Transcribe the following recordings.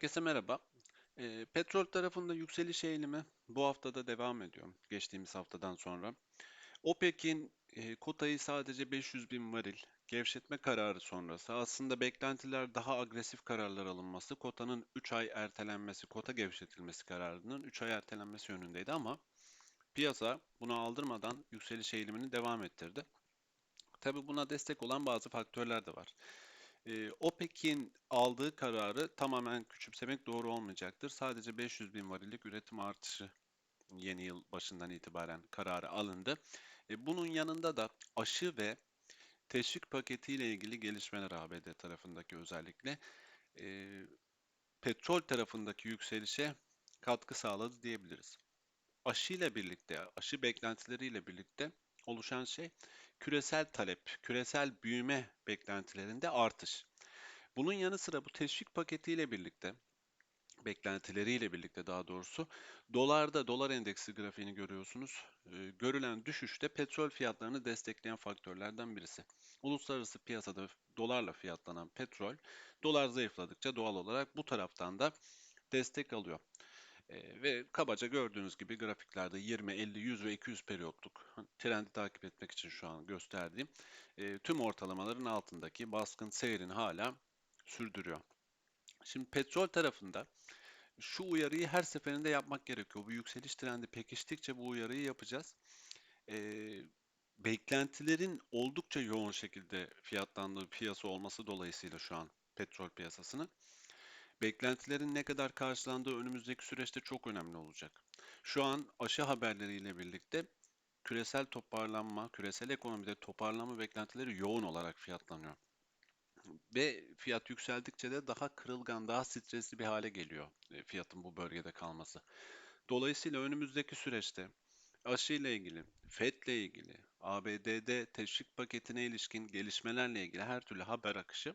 Herkese merhaba. Eee, petrol tarafında yükseliş eğilimi bu haftada devam ediyor. Geçtiğimiz haftadan sonra. OPEC'in eee, kotayı sadece 500 bin varil gevşetme kararı sonrası aslında beklentiler daha agresif kararlar alınması, kotanın 3 ay ertelenmesi, kota gevşetilmesi kararının 3 ay ertelenmesi yönündeydi ama piyasa bunu aldırmadan yükseliş eğilimini devam ettirdi. Tabii buna destek olan bazı faktörler de var. Ee, OPEC'in aldığı kararı tamamen küçümsemek doğru olmayacaktır. Sadece 500 bin varillik üretim artışı yeni yıl başından itibaren kararı alındı. E, bunun yanında da aşı ve teşvik paketiyle ilgili gelişmeler ABD tarafındaki özellikle e, petrol tarafındaki yükselişe katkı sağladı diyebiliriz. Aşı ile birlikte, aşı beklentileriyle birlikte oluşan şey küresel talep, küresel büyüme beklentilerinde artış. Bunun yanı sıra bu teşvik paketiyle birlikte, beklentileriyle birlikte daha doğrusu, dolarda, dolar endeksi grafiğini görüyorsunuz. Ee, görülen düşüşte petrol fiyatlarını destekleyen faktörlerden birisi. Uluslararası piyasada dolarla fiyatlanan petrol, dolar zayıfladıkça doğal olarak bu taraftan da destek alıyor. E, ve kabaca gördüğünüz gibi grafiklerde 20, 50, 100 ve 200 periyotluk trendi takip etmek için şu an gösterdiğim e, tüm ortalamaların altındaki baskın seyrini hala sürdürüyor. Şimdi petrol tarafında şu uyarıyı her seferinde yapmak gerekiyor. Bu yükseliş trendi pekiştikçe bu uyarıyı yapacağız. E, beklentilerin oldukça yoğun şekilde fiyatlandığı piyasa olması dolayısıyla şu an petrol piyasasının Beklentilerin ne kadar karşılandığı önümüzdeki süreçte çok önemli olacak. Şu an aşı haberleriyle birlikte küresel toparlanma, küresel ekonomide toparlanma beklentileri yoğun olarak fiyatlanıyor. Ve fiyat yükseldikçe de daha kırılgan, daha stresli bir hale geliyor e, fiyatın bu bölgede kalması. Dolayısıyla önümüzdeki süreçte aşı ile ilgili, FED ile ilgili, ABD'de teşvik paketine ilişkin gelişmelerle ilgili her türlü haber akışı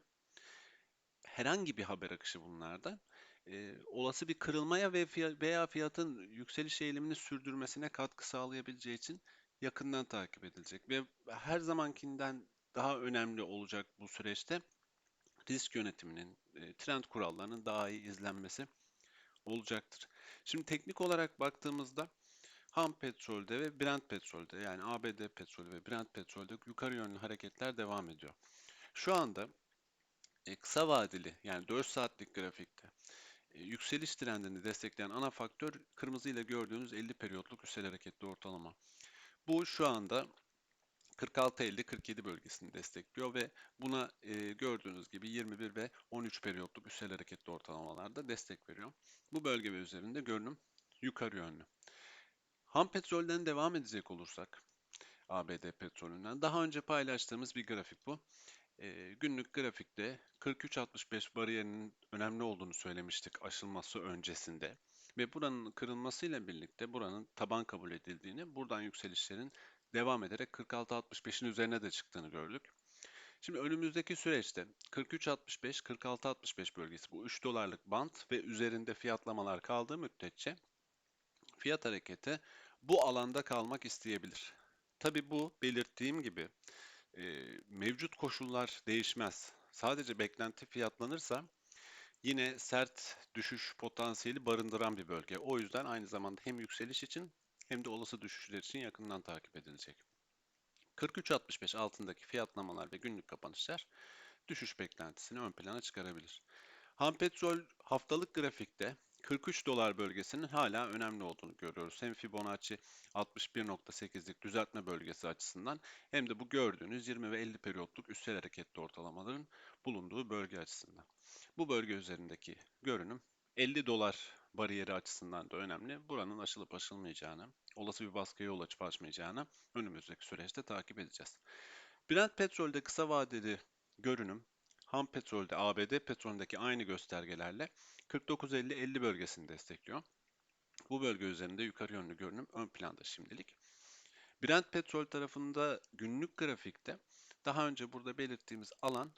herhangi bir haber akışı bunlardan e, olası bir kırılmaya ve fiyat, veya fiyatın yükseliş eğilimini sürdürmesine katkı sağlayabileceği için yakından takip edilecek ve her zamankinden daha önemli olacak bu süreçte risk yönetiminin, e, trend kurallarının daha iyi izlenmesi olacaktır. Şimdi teknik olarak baktığımızda ham petrolde ve Brent petrolde yani ABD petrolü ve Brent petrolde yukarı yönlü hareketler devam ediyor. Şu anda e, kısa vadeli yani 4 saatlik grafikte e, yükseliş trendini destekleyen ana faktör kırmızı ile gördüğünüz 50 periyotluk üstel hareketli ortalama. Bu şu anda 46-50-47 bölgesini destekliyor ve buna e, gördüğünüz gibi 21 ve 13 periyotluk üstel hareketli ortalamalarda destek veriyor. Bu bölge ve üzerinde görünüm yukarı yönlü. Ham petrolden devam edecek olursak ABD petrolünden daha önce paylaştığımız bir grafik bu. E, günlük grafikte 43.65 bariyerinin önemli olduğunu söylemiştik aşılması öncesinde. Ve buranın kırılmasıyla birlikte buranın taban kabul edildiğini, buradan yükselişlerin devam ederek 46.65'in üzerine de çıktığını gördük. Şimdi önümüzdeki süreçte 43.65, 46.65 bölgesi bu 3 dolarlık bant ve üzerinde fiyatlamalar kaldığı müddetçe fiyat hareketi bu alanda kalmak isteyebilir. Tabi bu belirttiğim gibi e, mevcut koşullar değişmez. Sadece beklenti fiyatlanırsa yine sert düşüş potansiyeli barındıran bir bölge. O yüzden aynı zamanda hem yükseliş için hem de olası düşüşler için yakından takip edilecek. 43.65 altındaki fiyatlamalar ve günlük kapanışlar düşüş beklentisini ön plana çıkarabilir. Ham petrol haftalık grafikte 43 dolar bölgesinin hala önemli olduğunu görüyoruz. Hem Fibonacci 61.8'lik düzeltme bölgesi açısından hem de bu gördüğünüz 20 ve 50 periyotluk üstel hareketli ortalamaların bulunduğu bölge açısından. Bu bölge üzerindeki görünüm 50 dolar bariyeri açısından da önemli. Buranın aşılıp aşılmayacağını, olası bir baskıya yol açıp açmayacağını önümüzdeki süreçte takip edeceğiz. Brent petrolde kısa vadeli görünüm ham petrolde ABD petrolündeki aynı göstergelerle 49-50-50 bölgesini destekliyor. Bu bölge üzerinde yukarı yönlü görünüm ön planda şimdilik. Brent petrol tarafında günlük grafikte daha önce burada belirttiğimiz alan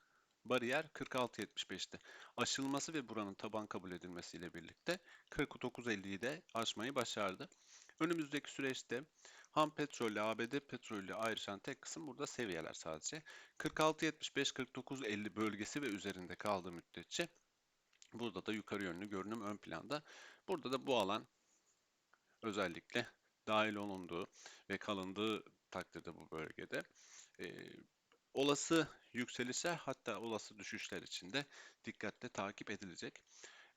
bariyer 46.75'ti. Aşılması ve buranın taban kabul edilmesiyle birlikte 49.50'yi de aşmayı başardı. Önümüzdeki süreçte ham petrol ile ABD petrolü ayrışan tek kısım burada seviyeler sadece. 46.75-49.50 bölgesi ve üzerinde kaldığı müddetçe Burada da yukarı yönlü görünüm ön planda. Burada da bu alan özellikle dahil olunduğu ve kalındığı takdirde bu bölgede e, olası yükselişler hatta olası düşüşler için de dikkatle takip edilecek.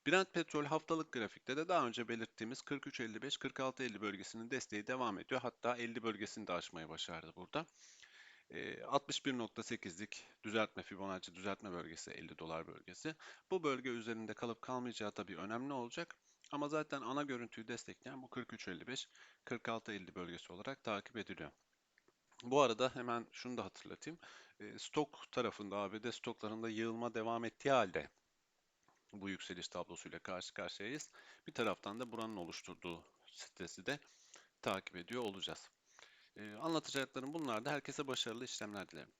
Brent petrol haftalık grafikte de daha önce belirttiğimiz 43.55-46.50 bölgesinin desteği devam ediyor. Hatta 50 bölgesini de aşmayı başardı burada. E, 61.8'lik düzeltme Fibonacci düzeltme bölgesi 50 dolar bölgesi. Bu bölge üzerinde kalıp kalmayacağı tabii önemli olacak. Ama zaten ana görüntüyü destekleyen bu 43.55-46.50 bölgesi olarak takip ediliyor. Bu arada hemen şunu da hatırlatayım. E, Stok tarafında ABD stoklarında yığılma devam ettiği halde bu yükseliş tablosuyla karşı karşıyayız. Bir taraftan da buranın oluşturduğu stresi de takip ediyor olacağız. E, anlatacaklarım bunlar da herkese başarılı işlemler dilerim.